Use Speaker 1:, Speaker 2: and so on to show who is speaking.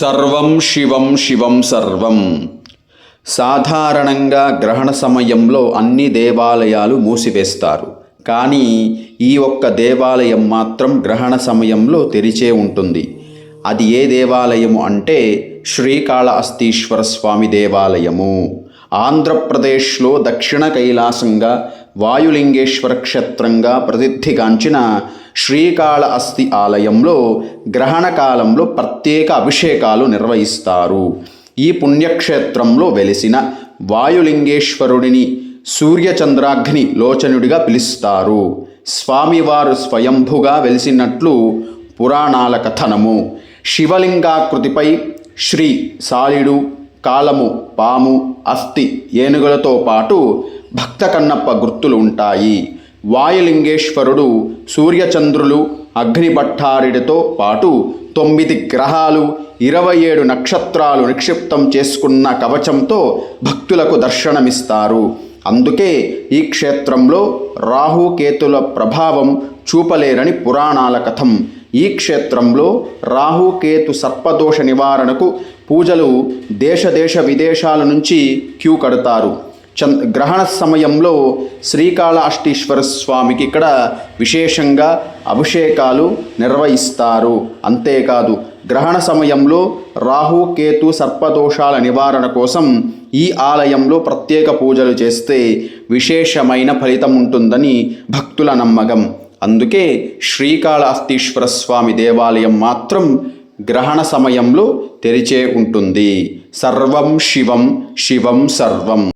Speaker 1: సర్వం శివం శివం సర్వం. సాధారణంగా గ్రహణ సమయంలో అన్ని దేవాలయాలు మూసివేస్తారు. కానీ ఈ ఒక్క దేవాలయం మాత్రం గ్రహణ సమయంలో తెరిచే ఉంటుంది. అది ఏ దేవాలయము అంటే శ్రీకాళహస్తీశ్వర స్వామి దేవాలయము. ఆంధ్రప్రదేశ్లో దక్షిణ కైలాసంగా వాయులింగేశ్వర క్షేత్రంగా ప్రసిద్ధిగాంచిన శ్రీకాళహస్తి ఆలయంలో గ్రహణ కాలంలో ప్రత్యేక అభిషేకాలు నిర్వహిస్తారు. ఈ పుణ్యక్షేత్రంలో వెలిసిన వాయులింగేశ్వరుడిని సూర్యచంద్రాగ్ని లోచనుడిగా పిలుస్తారు. స్వామివారు స్వయంభుగా వెలిసినట్లు పురాణాల కథనము. శివలింగాకృతిపై శ్రీ సాలిడు కాలము పాము అస్థి ఏనుగులతో పాటు భక్త కన్నప్ప గుర్తులు ఉంటాయి. వాయులింగేశ్వరుడు సూర్యచంద్రులు అగ్నిభట్టారిడితో పాటు తొమ్మిది గ్రహాలు ఇరవై ఏడు నక్షత్రాలు నిక్షిప్తం చేసుకున్న కవచంతో భక్తులకు దర్శనమిస్తారు. అందుకే ఈ క్షేత్రంలో రాహుకేతుల ప్రభావం చూపలేరని పురాణాల కథం. ఈ క్షేత్రంలో రాహుకేతు సర్పదోష నివారణకు పూజలు దేశ దేశ విదేశాల నుంచి క్యూ కడతారు. చంద్ గ్రహణ సమయంలో శ్రీకాళహస్తీశ్వర స్వామికి ఇక్కడ విశేషంగా అభిషేకాలు నిర్వహిస్తారు. అంతేకాదు గ్రహణ సమయంలో రాహు కేతు సర్పదోషాల నివారణ కోసం ఈ ఆలయంలో ప్రత్యేక పూజలు చేస్తే విశేషమైన ఫలితం ఉంటుందని భక్తుల నమ్మకం. అందుకే శ్రీకాళహస్తీశ్వర స్వామి దేవాలయం మాత్రం గ్రహణ సమయంలో తెరిచే ఉంటుంది. సర్వం శివం శివం సర్వం.